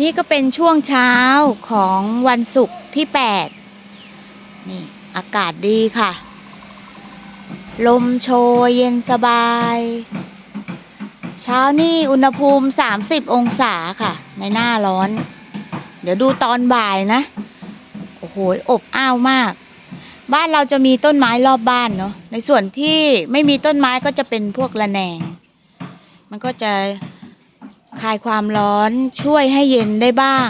นี่ก็เป็นช่วงเช้าของวันศุกร์ที่แปดนี่อากาศดีค่ะ ลมโชยเย็นสบาย เช้านี่อุณหภูมิ 30 องศาค่ะ ในหน้าร้อน เดี๋ยวดูตอนบ่ายนะ โอ้โห อบอ้าวมาก บ้านเราจะมีต้นไม้รอบบ้านเนาะ ในส่วนที่ไม่มีต้นไม้ก็จะเป็นพวกระแนง มันก็จะ คลายความร้อนช่วยให้เย็นได้บ้าง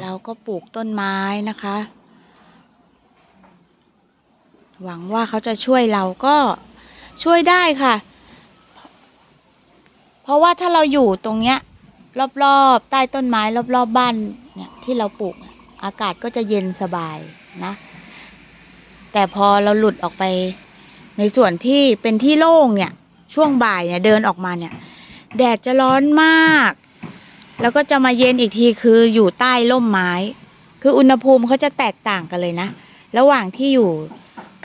เราก็ปลูกต้นไม้นะคะ หวังว่าเขาจะช่วยเราก็ช่วยได้ค่ะ เพราะว่าถ้าเราอยู่ตรงเนี้ย รอบๆ ใต้ต้นไม้ รอบๆบบ้านเนี่ยที่เราปลูกอะอากาศก็จะเย็นสบายนะ แต่พอเราหลุดออกไปในส่วนที่เป็นที่โล่งเนี่ย ช่วงบ่ายเนี่ยเดินออกมาเนี่ย แดดจะร้อนมาก แล้วก็จะมาเย็นอีกทีคืออยู่ใต้ร่มไม้ คืออุณหภูมิเขาจะแตกต่างกันเลยนะ ระหว่างที่อยู่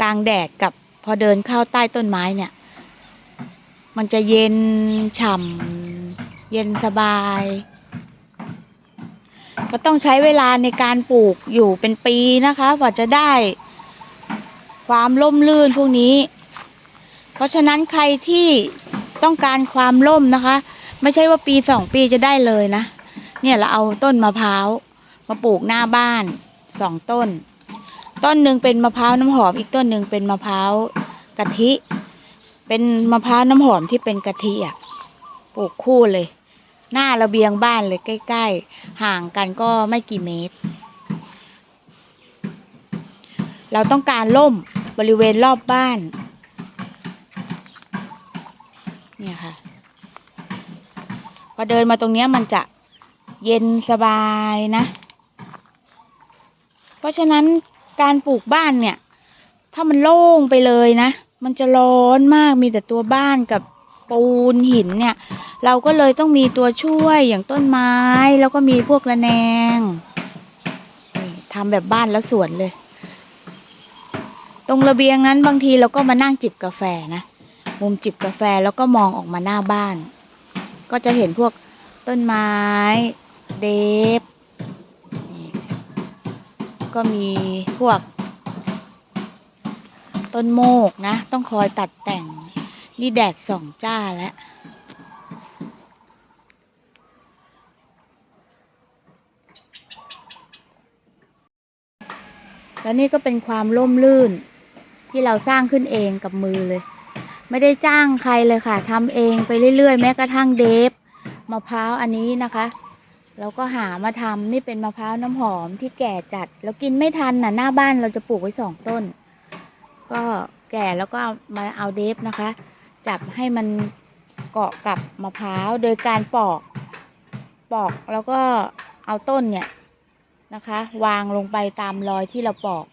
กลางแดดกับพอเดินเข้าใต้ต้นไม้เนี่ย มันจะเย็นฉ่ำเย็นสบาย ก็ต้องใช้เวลาในการปลูกอยู่เป็นปีนะคะกว่าจะได้ ความร่มรื่นพวกนี้ เพราะฉะนั้นใครที่ ต้องการความร่มนะคะ ไม่ใช่ว่าปีสองปีจะได้เลยนะ เนี่ยเราเอาต้นมะพร้าวมาปลูกหน้าบ้านสองต้น ต้นหนึ่งเป็นมะพร้าวน้ำหอมอีกต้นหนึ่งเป็นมะพร้าวกะทิ เป็นมะพร้าวน้ำหอมที่เป็นกะทิอะปลูกคู่เลย หน้าระเบียงบ้านเลยใกล้ๆ ห่างกันก็ไม่กี่เมตร เราต้องการร่มบริเวณรอบบ้าน เนี่ยค่ะ พอเดินมาตรงเนี้ยมันจะเย็นสบายนะ เพราะฉะนั้นการปลูกบ้านเนี่ย ถ้ามันโล่งไปเลยนะ มันจะร้อนมากมีแต่ตัวบ้านกับปูนหินเนี่ย เราก็เลยต้องมีตัวช่วยอย่างต้นไม้ แล้วก็มีพวกระแนงทำแบบบ้านแล้วสวนเลย ตรงระเบียงนั้นบางทีเราก็มานั่งจิบกาแฟนะ มุมจิบกาแฟแล้วก็มองออกมาหน้าบ้าน ก็จะเห็นพวกต้นไม้ เดฟก็มีพวก ต้นโมกนะ ต้องคอยตัดแต่ง นี่แดดส่องจ้าแล้วแล้วนี่ก็เป็นความร่มรื่นที่เราสร้างขึ้นเองกับมือเลย ไม่ได้จ้างใครเลยค่ะทำเองไปเรื่อยๆ แม้กระทั่งเดฟมะพร้าวอันนี้นะคะเราก็หามาทำนี่เป็นมะพร้าวน้ำหอมที่แก่จัด แล้วกินไม่ทันน่ะหน้าบ้านเราจะปลูกไว้สองต้น ก็แก่แล้วก็มาเอาเดฟนะคะ จับให้มันเกาะกับมะพร้าวโดยการปอกปอกแล้วก็เอาต้นเนี่ยนะคะ วางลงไปตามรอยที่เราปอก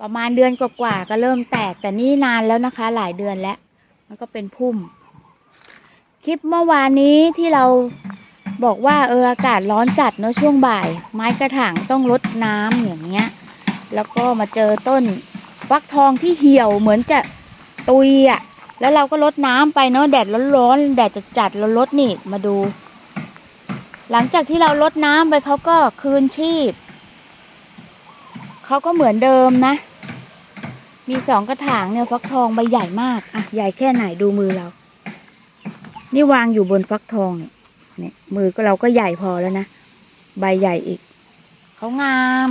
ประมาณเดือนกว่าๆก็เริ่มแตกแต่นี่นานแล้วนะคะ หลายเดือนแล้ว มันก็เป็นพุ่ม คลิปเมื่อวานนี้ที่เราบอกว่าเอออากาศร้อนจัดเนอะช่วงบ่าย ไม้กระถางต้องรดน้ำอย่างเงี้ย แล้วก็มาเจอต้นฟักทองที่เหี่ยวเหมือนจะตุยอะแล้วเราก็รดน้ำไปเนอะแดดร้อนๆแดดจะจัดเราลดนี่มาดู หลังจากที่เราลดน้ำไปเขาก็คืนชีพเขาก็เหมือนเดิมนะ มีสองกระถางเนี่ยฟักทองใบใหญ่มาก อะ ใหญ่แค่ไหนดูมือเรา นี่วางอยู่บนฟักทองเนี่ยเนี่ยมือก็เราก็ใหญ่พอแล้วนะ ใบใหญ่อีก เขางาม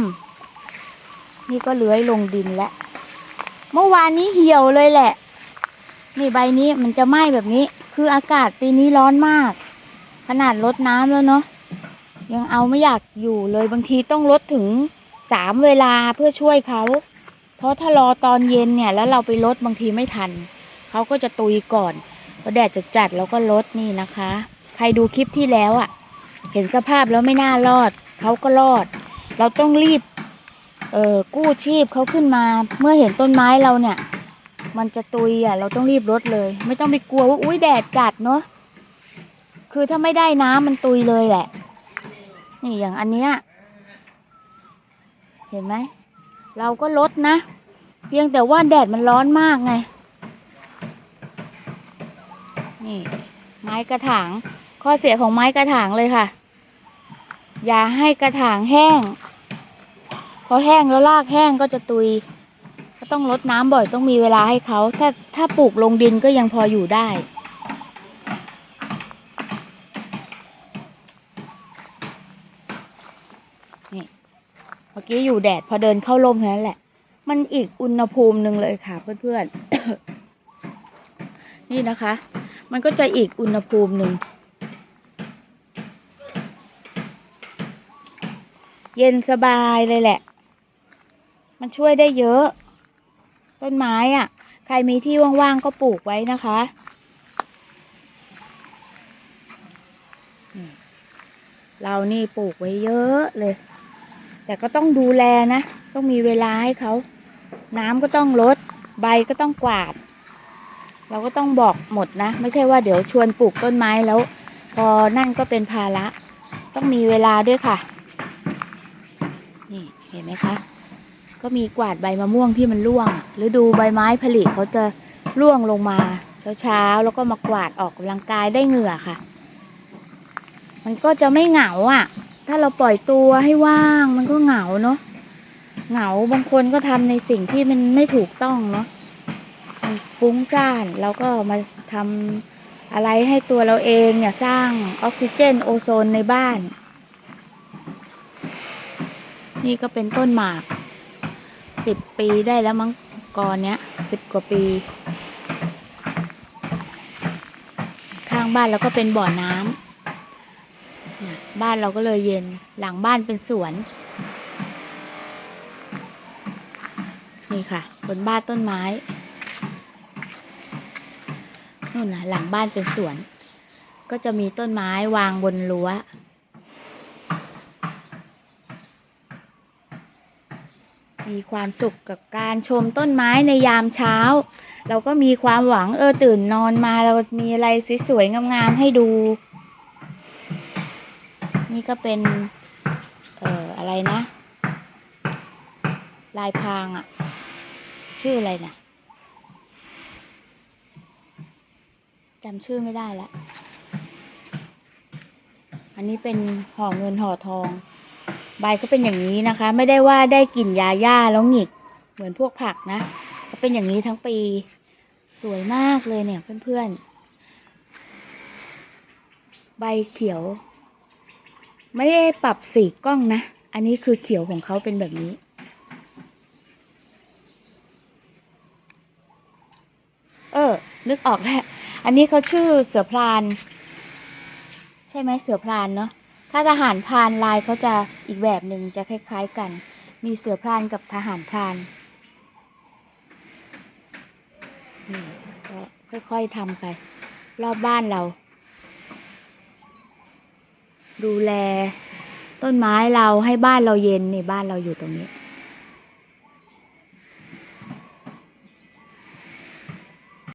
นี่ก็เลื้อยลงดินแล้ว เมื่อวานนี้เหี่ยวเลยแหละ นี่ใบนี้มันจะไหม้แบบนี้ คืออากาศปีนี้ร้อนมาก ขนาดลดน้ำแล้วเนาะ ยังเอาไม่อยากอยู่เลย บางทีต้องลดถึงสามเวลาเพื่อช่วยเขา เพราะถ้ารอตอนเย็นเนี่ยแล้วเราไปลดบางทีไม่ทัน เขาก็จะตุยก่อนพอแดดจะจัดๆเราก็ลดนี่นะคะ ใครดูคลิปที่แล้วอะ่ะ เห็นสภาพแล้วไม่น่ารอด เขาก็รอด เราต้องรีบ เออกู้ชีพเขาขึ้นมา เมื่อเห็นต้นไม้เราเนี่ย มันจะตุยอะ เราต้องรีบลดเลย ไม่ต้องไปกลัวว่าอุ้ยแดดจัดเนาะคือถ้าไม่ได้น้ำมันตุยเลยแหละ นี่อย่างอันเนี้ย เห็นไหม เราก็ลดนะ เพียงแต่ว่าแดดมันร้อนมากไง นี่ ไม้กระถาง ข้อเสียของไม้กระถางเลยค่ะ อย่าให้กระถางแห้ง พอแห้งแล้วรากแห้งก็จะตุย ก็ต้องรดน้ำบ่อยต้องมีเวลาให้เขา ถ้าถ้าปลูกลงดินก็ยังพออยู่ได้ เมื่อกี้อยู่แดดพอเดินเข้าร่มแค่นั้นแหละ มันอีกอุณหภูมิหนึ่งเลยค่ะเพื่อนๆ นี่นะคะ มันก็จะอีกอุณหภูมิหนึ่ง เย็นสบายเลยแหละ มันช่วยได้เยอะ ต้นไม้อะ่ะ ใครมีที่ว่างๆก็ปลูกไว้นะคะเรานี่ปลูกไว้เยอะเลย แต่ก็ต้องดูแลนะ ต้องมีเวลาให้เขา น้ำก็ต้องลด ใบก็ต้องกวาด เราก็ต้องบอกหมดนะ ไม่ใช่ว่าเดี๋ยวชวนปลูกต้นไม้แล้ว พอนั่นก็เป็นภาระ ต้องมีเวลาด้วยค่ะ นี่เห็นไหมคะ ก็มีกวาดใบมะม่วงที่มันร่วง หรือดูใบไม้ผลิเขาจะร่วงลงมาเช้าๆ แล้วก็มากวาดออกกำลังกายได้เหงื่อค่ะ มันก็จะไม่เหงาอะ ถ้าเราปล่อยตัวให้ว่างมันก็เหงาเนาะเหงาบางคนก็ทำในสิ่งที่มันไม่ถูกต้องเนาะมันฟุ้งซ่านเราก็มาทำอะไรให้ตัวเราเองเนี่ยสร้างออกซิเจนโอโซนในบ้าน นี่ก็เป็นต้นหมากสิบปีได้แล้วมั้งกอนเนี้ยสิบกว่าปี ข้างบ้านเราก็เป็นบ่อน้ำ บ้านเราก็เลยเย็น หลังบ้านเป็นสวน นี่ค่ะ บนบ้านต้นไม้นู่นนะหลังบ้านเป็นสวน ก็จะมีต้นไม้วางบนรั้วมีความสุขกับการชมต้นไม้ในยามเช้า เราก็มีความหวังเออตื่นนอนมาเรามีอะไรสวยๆงามๆให้ดู นี่ก็เป็น เอ่อ อะไรนะ ลายพรางอะชื่ออะไรนะจำชื่อไม่ได้ล้วอันนี้เป็นห่อเงินห่อทอง ใบก็เป็นอย่างนี้นะคะ ไม่ได้ว่าได้กลิ่นยาย่าแล้วหงิก เหมือนพวกผักนะก็เป็นอย่างนี้ทั้งปี สวยมากเลยเนี่ยเพื่อนๆ ใบเขียว ไม่ได้ปรับสีกล้องนะ อันนี้คือเขียวของเขาเป็นแบบนี้ เออ นึกออกแล้ว อันนี้เขาชื่อเสือพราน ใช่ไหมเสือพรานเนาะ ถ้าทหารพรานลายเขาจะอีกแบบหนึ่งจะคล้าย ๆ กัน มีเสือพรานกับทหารพรานนี่ก็ค่อยๆทำไป รอบบ้านเรา ดูแล ต้นไม้เราให้บ้านเราเย็นนี่บ้านเราอยู่ตรงนี้